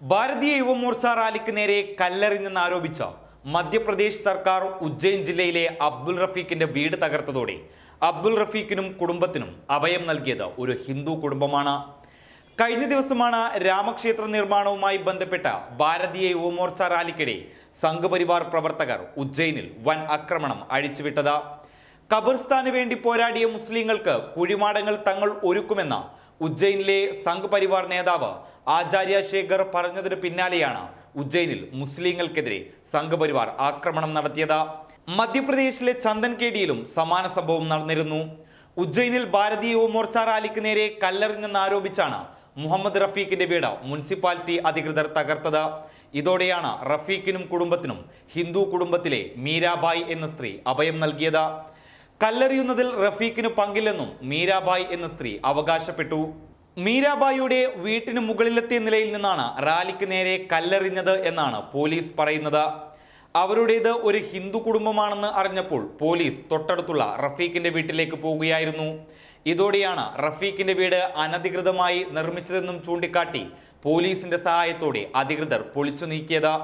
ഭാരതീയ യുവമോർച്ച റാലിക്ക് നേരെ കല്ലെറിഞ്ഞെന്ന് ആരോപിച്ച മധ്യപ്രദേശ് സർക്കാർ ഉജ്ജയിൻ ജില്ലയിലെ അബ്ദുൾ റഫീഖിന്റെ വീട് തകർത്തതോടെ അബ്ദുൾ റഫീഖിനും കുടുംബത്തിനും അഭയം നൽകിയത് ഒരു ഹിന്ദു കുടുംബമാണ്. കഴിഞ്ഞ ദിവസമാണ് രാമക്ഷേത്ര നിർമ്മാണവുമായി ബന്ധപ്പെട്ട ഭാരതീയ യുവമോർച്ച റാലിക്കിടെ സംഘപരിവാർ പ്രവർത്തകർ ഉജ്ജയിനിൽ വൻ ആക്രമണം അഴിച്ചുവിട്ടത്. ഖബർസ്ഥാന് വേണ്ടി പോരാടിയ മുസ്ലിങ്ങൾക്ക് കുഴിമാടങ്ങൾ തങ്ങൾ ഒരുക്കുമെന്ന ഉജ്ജയിനിലെ സംഘ് പരിവാർ നേതാവ് ആചാര്യ ശേഖർ പറഞ്ഞതിന് പിന്നാലെയാണ് ഉജ്ജയിനിൽ മുസ്ലിങ്ങൾക്കെതിരെ സംഘപരിവാർ ആക്രമണം നടത്തിയത്. മധ്യപ്രദേശിലെ ചന്ദൻകേടിയിലും സമാന സംഭവം നടന്നിരുന്നു. ഉജ്ജയിനിൽ ഭാരതീയ യുവമോർച്ച റാലിക്ക് നേരെ കല്ലെറിഞ്ഞെന്നാരോപിച്ചാണ് മുഹമ്മദ് റഫീഖിന്റെ വീട് മുനിസിപ്പാലിറ്റി അധികൃതർ തകർത്തത്. ഇതോടെയാണ് റഫീഖിനും കുടുംബത്തിനും ഹിന്ദു കുടുംബത്തിലെ മീരാബായ് എന്ന സ്ത്രീ അഭയം നൽകിയത്. കല്ലെറിയുന്നതിൽ റഫീഖിന് പങ്കില്ലെന്നും മീരാബായ് എന്ന സ്ത്രീ അവകാശപ്പെട്ടു. മീരാബായിയുടെ വീട്ടിന് മുകളിലെത്തിയ നിലയിൽ നിന്നാണ് റാലിക്ക് നേരെ കല്ലെറിഞ്ഞത് എന്നാണ് പോലീസ് പറയുന്നത്. അവരുടേത് ഒരു ഹിന്ദു കുടുംബമാണെന്ന് അറിഞ്ഞപ്പോൾ പോലീസ് തൊട്ടടുത്തുള്ള റഫീഖിന്റെ വീട്ടിലേക്ക് പോവുകയായിരുന്നു ഇതോടെയാണ് റഫീഖിന്റെ വീട് അനധികൃതമായി നിർമ്മിച്ചതെന്നും ചൂണ്ടിക്കാട്ടി പോലീസിന്റെ സഹായത്തോടെ അധികൃതർ പൊളിച്ചു നീക്കിയത്.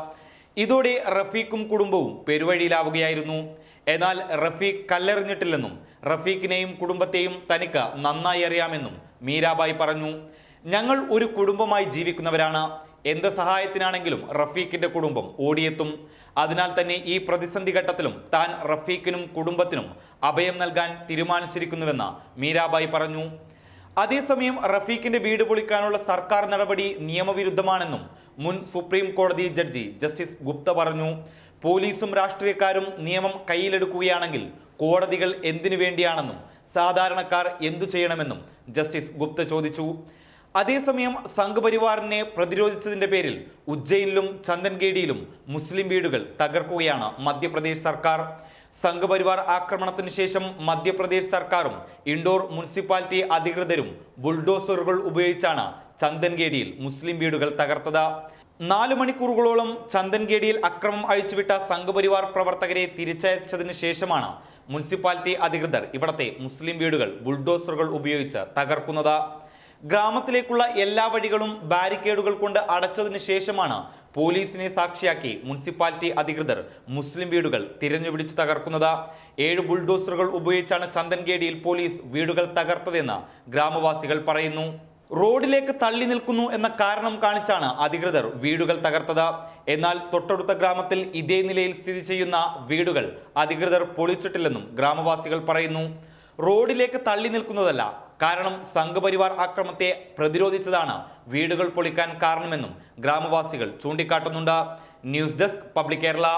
ഇതോടെ റഫീഖും കുടുംബവും പെരുവഴിയിലാവുകയായിരുന്നു. എന്നാൽ റഫീഖ് കല്ലെറിഞ്ഞിട്ടില്ലെന്നും റഫീഖിനെയും കുടുംബത്തെയും തനിക്ക് നന്നായി അറിയാമെന്നും മീരാബായി പറഞ്ഞു. ഞങ്ങൾ ഒരു കുടുംബമായി ജീവിക്കുന്നവരാണ്. എന്ത് സഹായത്തിനാണെങ്കിലും റഫീഖിന്റെ കുടുംബം ഓടിയെത്തും. അതിനാൽ തന്നെ ഈ പ്രതിസന്ധി ഘട്ടത്തിലും താൻ റഫീഖിനും കുടുംബത്തിനും അഭയം നൽകാൻ തീരുമാനിച്ചിരിക്കുന്നുവെന്ന് മീരാബായി പറഞ്ഞു. അതേസമയം റഫീഖിന്റെ വീട് പൊളിക്കാനുള്ള സർക്കാർ നടപടി നിയമവിരുദ്ധമാണെന്നും മുൻ സുപ്രീം കോടതി ജഡ്ജി ജസ്റ്റിസ് ഗുപ്ത പറഞ്ഞു. പോലീസും രാഷ്ട്രീയക്കാരും നിയമം കയ്യിലെടുക്കുകയാണെങ്കിൽ കോടതികൾ എന്തിനു വേണ്ടിയാണെന്നും സാധാരണക്കാർ എന്തു ചെയ്യണമെന്നും ജസ്റ്റിസ് ഗുപ്ത ചോദിച്ചു. അതേസമയം സംഘപരിവാറിനെ പ്രതിരോധിച്ചതിന്റെ പേരിൽ ഉജ്ജയിനിലും ചന്ദൻഗേഡിയിലും മുസ്ലിം വീടുകൾ തകർക്കുകയാണ് മധ്യപ്രദേശ് സർക്കാർ. സംഘപരിവാർ ആക്രമണത്തിന് ശേഷം മധ്യപ്രദേശ് സർക്കാരും ഇൻഡോർ മുനിസിപ്പാലിറ്റി അധികൃതരും ബുൾഡോസറുകൾ ഉപയോഗിച്ചാണ് ചന്ദൻഗേഡിയിൽ മുസ്ലിം വീടുകൾ തകർത്തത്. നാല് മണിക്കൂറുകളോളം ചന്ദൻഗേഡിയിൽ അക്രമം അഴിച്ചുവിട്ട സംഘപരിവാർ പ്രവർത്തകരെ തിരിച്ചയച്ചതിന് ശേഷമാണ് മുനിസിപ്പാലിറ്റി അധികൃതർ ഇവിടത്തെ മുസ്ലിം വീടുകൾ ബുൾഡോസറുകൾ ഉപയോഗിച്ച് തകർക്കുന്നത്. ഗ്രാമത്തിലേക്കുള്ള എല്ലാ വഴികളും ബാരിക്കേഡുകൾ കൊണ്ട് അടച്ചതിന് ശേഷമാണ് പോലീസിനെ സാക്ഷിയാക്കി മുനിസിപ്പാലിറ്റി അധികൃതർ മുസ്ലിം വീടുകൾ തിരഞ്ഞുപിടിച്ച് തകർക്കുന്നത്. ഏഴ് ബുൾഡോസറുകൾ ഉപയോഗിച്ചാണ് ചന്ദൻഗേഡിയിൽ പോലീസ് വീടുകൾ തകർത്തതെന്ന് ഗ്രാമവാസികൾ പറയുന്നു. റോഡിലേക്ക് തള്ളി നിൽക്കുന്നു എന്ന കാരണം കാണിച്ചാണ് അധികൃതർ വീടുകൾ തകർത്തത്. എന്നാൽ തൊട്ടടുത്ത ഗ്രാമത്തിൽ ഇതേ നിലയിൽ സ്ഥിതി ചെയ്യുന്ന വീടുകൾ അധികൃതർ പൊളിച്ചിട്ടില്ലെന്നും ഗ്രാമവാസികൾ പറയുന്നു. റോഡിലേക്ക് തള്ളി നിൽക്കുന്നതല്ല കാരണം സംഘപരിവാർ ആക്രമത്തെ പ്രതിരോധിച്ചതാണ് വീടുകൾ പൊളിക്കാൻ കാരണമെന്നും ഗ്രാമവാസികൾ ചൂണ്ടിക്കാട്ടുന്നുണ്ട്. News desk public Kerala.